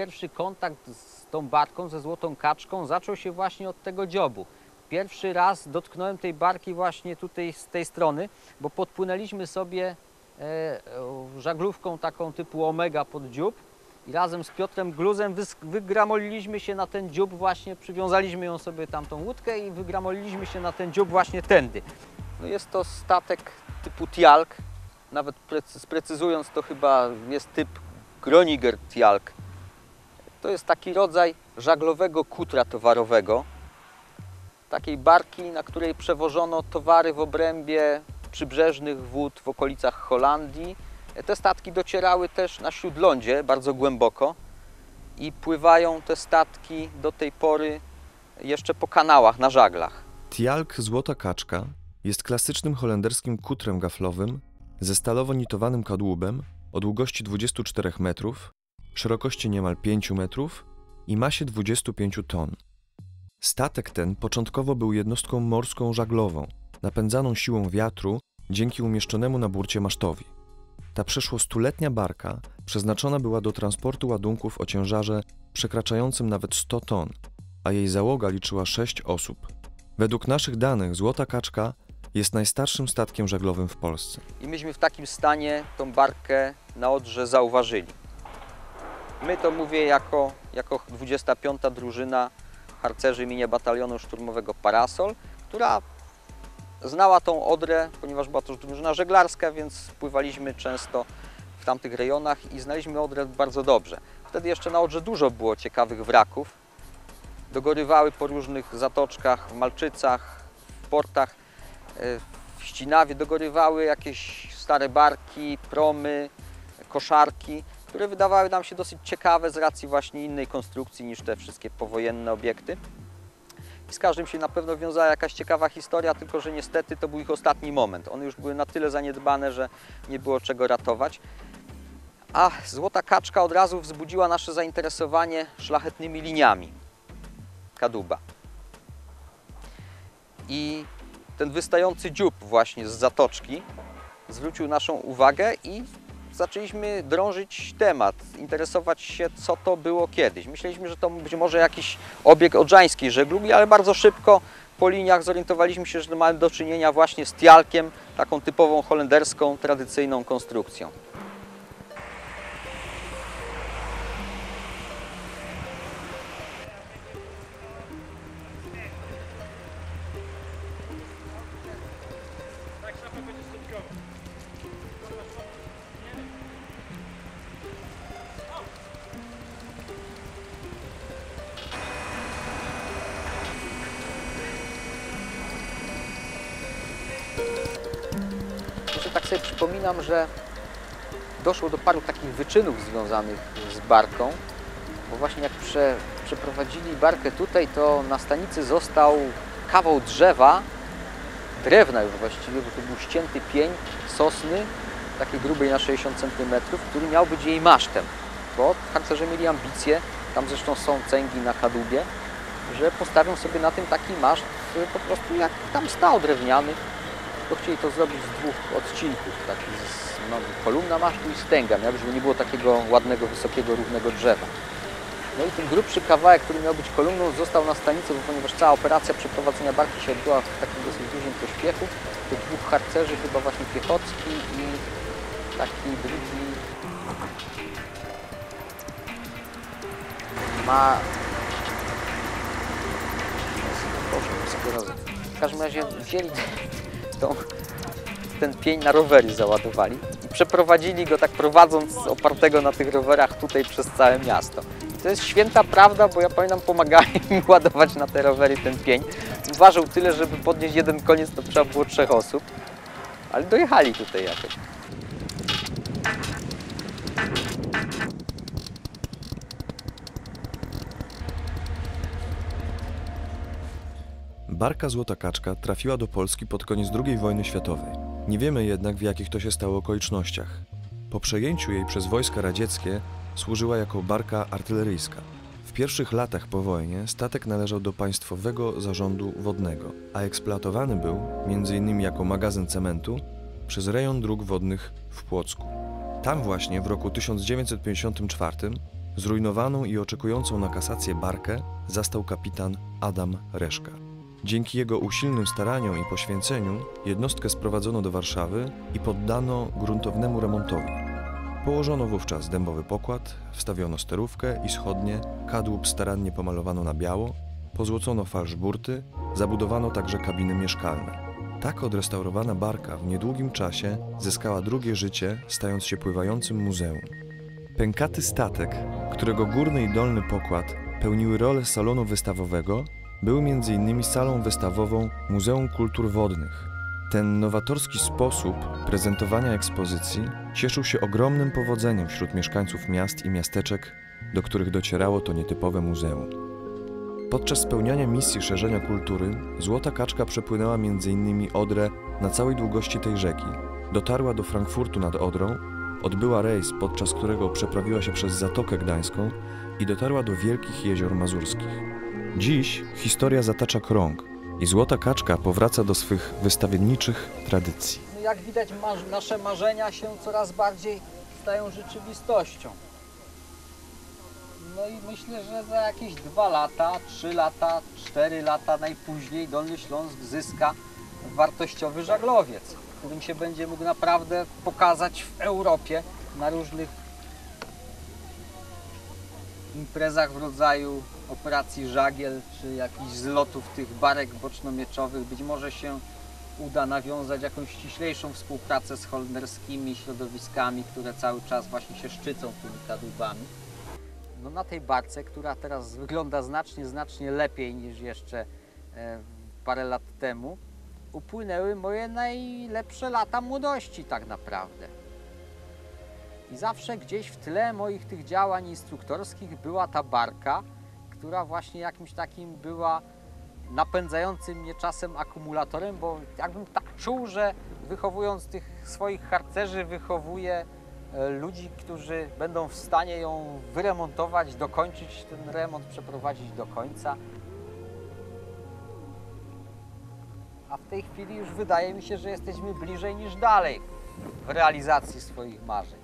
pierwszy kontakt z tą barką, ze złotą kaczką zaczął się właśnie od tego dziobu. Pierwszy raz dotknąłem tej barki właśnie tutaj z tej strony, bo podpłynęliśmy sobie e, e, żaglówką taką typu Omega pod dziób i razem z Piotrem Gluzem wygramoliliśmy się na ten dziób właśnie, przywiązaliśmy ją sobie tamtą łódkę i wygramoliliśmy się na ten dziób właśnie tędy. No jest to statek typu Tialk, nawet precy- sprecyzując to chyba jest typ Groniger Tialk. To jest taki rodzaj żaglowego kutra towarowego, takiej barki, na której przewożono towary w obrębie przybrzeżnych wód w okolicach Holandii. Te statki docierały też na śródlądzie bardzo głęboko i pływają te statki do tej pory jeszcze po kanałach, na żaglach. Tialk Złota Kaczka jest klasycznym holenderskim kutrem gaflowym ze stalowo-nitowanym kadłubem o długości 24 metrów, szerokości niemal 5 metrów i masie 25 ton. Statek ten początkowo był jednostką morską żaglową, napędzaną siłą wiatru dzięki umieszczonemu na burcie masztowi. Ta przeszło stuletnia barka przeznaczona była do transportu ładunków o ciężarze przekraczającym nawet 100 ton, a jej załoga liczyła 6 osób. Według naszych danych Złota Kaczka jest najstarszym statkiem żaglowym w Polsce. I myśmy w takim stanie tą barkę na Odrze zauważyli. My to mówię jako, jako 25. drużyna harcerzy imienia batalionu szturmowego Parasol, która znała tą Odrę, ponieważ była to drużyna żeglarska, więc pływaliśmy często w tamtych rejonach i znaliśmy Odrę bardzo dobrze. Wtedy jeszcze na Odrze dużo było ciekawych wraków. Dogorywały po różnych zatoczkach, w Malczycach, w portach e, w Ścinawie dogorywały jakieś stare barki, promy, koszarki, które wydawały nam się dosyć ciekawe z racji właśnie innej konstrukcji niż te wszystkie powojenne obiekty. I z każdym się na pewno wiązała jakaś ciekawa historia, tylko że niestety to był ich ostatni moment. One już były na tyle zaniedbane, że nie było czego ratować. A Złota Kaczka od razu wzbudziła nasze zainteresowanie szlachetnymi liniami kadłuba. I ten wystający dziób właśnie z zatoczki zwrócił naszą uwagę i zaczęliśmy drążyć temat, interesować się, co to było kiedyś. Myśleliśmy, że to być może jakiś obieg odrzańskiej żeglugi, ale bardzo szybko po liniach zorientowaliśmy się, że mamy do czynienia właśnie z tialkiem, taką typową holenderską, tradycyjną konstrukcją. Tak sobie przypominam, że doszło do paru takich wyczynów związanych z barką, bo właśnie jak prze, przeprowadzili barkę tutaj, to na stanicy został kawał drzewa, drewna już właściwie, bo to był ścięty pień sosny, takiej grubej na 60 cm, który miał być jej masztem, bo harcerze mieli ambicje, tam zresztą są cęgi na kadłubie, że postawią sobie na tym taki maszt po prostu jak tam stał drewniany, to chcieli to zrobić z dwóch odcinków, taki z, no, kolumna masztu i stęga, miał, żeby nie było takiego ładnego, wysokiego, równego drzewa. No i ten grubszy kawałek, który miał być kolumną, został na stanicy, bo ponieważ cała operacja przeprowadzenia barki się odbyła w takim dosyć dużym pośpiechu, to dwóch harcerzy, chyba właśnie Piechocki i taki drugi ma... Boże. W każdym razie wzięli tą, ten pień na rowery załadowali i przeprowadzili go tak prowadząc opartego na tych rowerach tutaj przez całe miasto. To jest święta prawda, bo ja pamiętam pomagałem im ładować na te rowery ten pień. Ważył tyle, żeby podnieść jeden koniec, to trzeba było trzech osób, ale dojechali tutaj jakoś. Barka Złota Kaczka trafiła do Polski pod koniec II wojny światowej. Nie wiemy jednak w jakich to się stało okolicznościach. Po przejęciu jej przez wojska radzieckie służyła jako barka artyleryjska. W pierwszych latach po wojnie statek należał do Państwowego Zarządu Wodnego, a eksploatowany był m.in. jako magazyn cementu przez rejon dróg wodnych w Płocku. Tam właśnie w roku 1954 zrujnowaną i oczekującą na kasację barkę zastał kapitan Adam Reszka. Dzięki jego usilnym staraniom i poświęceniu jednostkę sprowadzono do Warszawy i poddano gruntownemu remontowi. Położono wówczas dębowy pokład, wstawiono sterówkę i schodnie, kadłub starannie pomalowano na biało, pozłocono falszburty, zabudowano także kabiny mieszkalne. Tak odrestaurowana barka w niedługim czasie zyskała drugie życie, stając się pływającym muzeum. Pękaty statek, którego górny i dolny pokład pełniły rolę salonu wystawowego, był m.in. salą wystawową Muzeum Kultur Wodnych. Ten nowatorski sposób prezentowania ekspozycji cieszył się ogromnym powodzeniem wśród mieszkańców miast i miasteczek, do których docierało to nietypowe muzeum. Podczas spełniania misji szerzenia kultury, Złota Kaczka przepłynęła m.in. Odrę na całej długości tej rzeki, dotarła do Frankfurtu nad Odrą, odbyła rejs, podczas którego przeprawiła się przez Zatokę Gdańską i dotarła do Wielkich Jezior Mazurskich. Dziś historia zatacza krąg i Złota Kaczka powraca do swych wystawienniczych tradycji. Jak widać, nasze marzenia się coraz bardziej stają rzeczywistością. No i myślę, że za jakieś dwa lata, trzy lata, cztery lata najpóźniej Dolny Śląsk zyska wartościowy żaglowiec, którym się będzie mógł naprawdę pokazać w Europie na różnych imprezach w rodzaju operacji żagiel, czy jakichś zlotów tych barek bocznomieczowych. Być może się uda nawiązać jakąś ściślejszą współpracę z holenderskimi środowiskami, które cały czas właśnie się szczycą tymi kadłubami. No na tej barce, która teraz wygląda znacznie, znacznie lepiej niż jeszcze e, parę lat temu, upłynęły moje najlepsze lata młodości tak naprawdę. I zawsze gdzieś w tle moich tych działań instruktorskich była ta barka, która właśnie jakimś takim była napędzającym mnie czasem akumulatorem, bo jakbym tak czuł, że wychowując tych swoich harcerzy, wychowuję e, ludzi, którzy będą w stanie ją wyremontować, dokończyć ten remont, przeprowadzić do końca. A w tej chwili już wydaje mi się, że jesteśmy bliżej niż dalej w realizacji swoich marzeń.